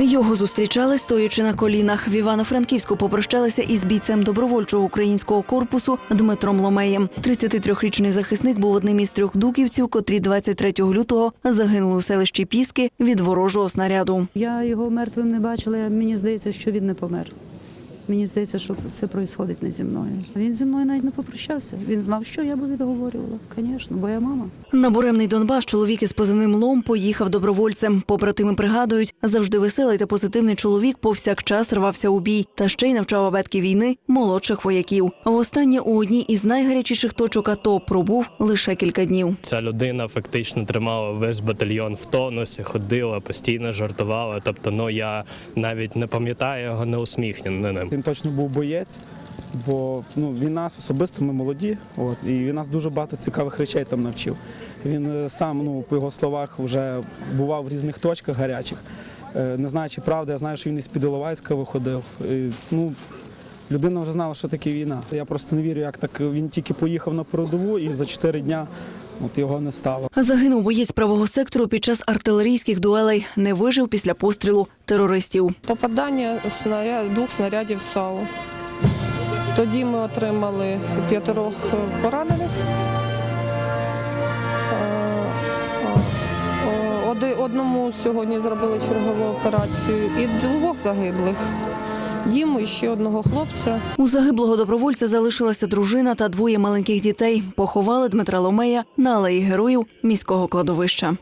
Його зустрічали стоячи на колінах. В Івано-Франківську попрощалися із бійцем добровольчого українського корпусу Дмитром Ломеєм. 33-річний захисник був одним із трьох дуківців, котрі 23 лютого загинули у селищі Піски від ворожого снаряду. Я його мертвим не бачила. Мені здається, що він не помер. Мені здається, що це відбувається не зі мною. Він зі мною навіть не попрощався. Він знав, що я би відговорювала. Звісно, бо я мама. На буремний Донбас чоловік із позивним лом поїхав добровольцем. Побратими пригадують, завжди веселий та позитивний чоловік повсякчас рвався у бій та ще й навчав абетки війни молодших вояків. А Востаннє у одній із найгарячіших точок АТО пробув лише кілька днів. Ця людина фактично тримала весь батальйон в тонусі, ходила, постійно жартувала. Тобто, ну я навіть не пам'ятаю його неусміхненим. Він точно був боєць, бо ну, він нас особисто, ми молоді, от, і він нас дуже багато цікавих речей там навчив. Він е, сам, ну, по його словах, вже бував в різних точках гарячих. Е, Не знаю, чи правда, я знаю, що він із під Іловайська виходив. І, ну, людина вже знала, що таке війна. Я просто не вірю, як так він тільки поїхав на передову і за чотири дня от, його не стало. Загинув боєць правого сектору під час артилерійських дуелей. Не вижив після пострілу терористів. Попадання снаряд, двох снарядів САУ. Тоді ми отримали п'ятерох е, поранених. Е, е, Одному сьогодні зробили чергову операцію і двох загиблих. Діму і ще одного хлопця. У загиблого добровольця залишилася дружина та двоє маленьких дітей. Поховали Дмитра Ломея на алеї героїв міського кладовища.